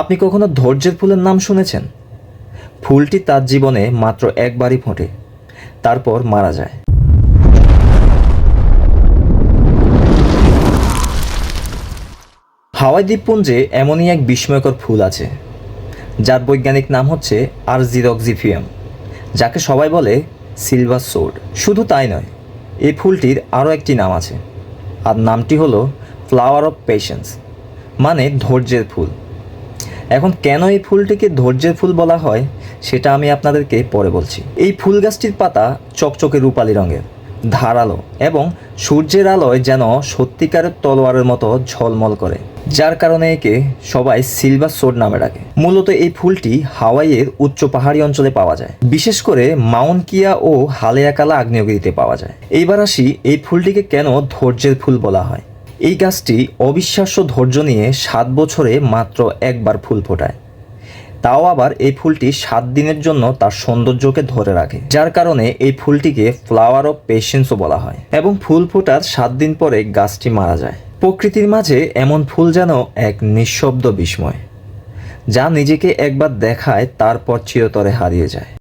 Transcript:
আপনি কখনো ধৈর্যের ফুলের নাম শুনেছেন? ফুলটি তার জীবনে মাত্র একবারই ফোটে, তারপর মারা যায়। হাওয়াই দ্বীপপুঞ্জে এমনই এক বিস্ময়কর ফুল আছে, যার বৈজ্ঞানিক নাম হচ্ছে আরজিরক্সিফিয়াম, যাকে সবাই বলে সিলভার সোড। শুধু তাই নয়, এই ফুলটির আরও একটি নাম আছে, আর নামটি হলো ফ্লাওয়ার অফ পেশেন্স মানে ধৈর্যের ফুল। এখন কেন এই ফুলটিকে ধৈর্যের ফুল বলা হয়, সেটা আমি আপনাদেরকে পরে বলছি। এই ফুল গাছটির পাতা চকচকে রূপালি রঙের, ধারালো এবং সূর্যের আলোয় যেন সত্যিকারের তলোয়ারের মতো ঝলমল করে, যার কারণে একে সবাই সিলভার সোড নামে ডাকে। মূলত এই ফুলটি হাওয়াইয়ের উচ্চ পাহাড়ি অঞ্চলে পাওয়া যায়। বিশেষ করে মাউন্ট কিয়া ও হালেয়াকালা আগ্নেয়গিরিতে পাওয়া যায়। এইবার আসি এই ফুলটিকে কেন ধৈর্যের ফুল বলা হয়। এই গাছটি অবিশ্বাস্য ধৈর্য নিয়ে সাত বছরে মাত্র একবার ফুল ফোটায়। তাও আবার এই ফুলটি সাত দিনের জন্য তার সৌন্দর্যকে ধরে রাখে, যার কারণে এই ফুলটিকে ফ্লাওয়ার অফ পেশেন্সও বলা হয় এবং ফুল ফোটার সাত দিন পরে গাছটি মারা যায়। প্রকৃতির মাঝে এমন ফুল যেন এক নিঃশব্দ বিস্ময়, যা নিজেকে একবার দেখায় তারপর চিরতরে হারিয়ে যায়।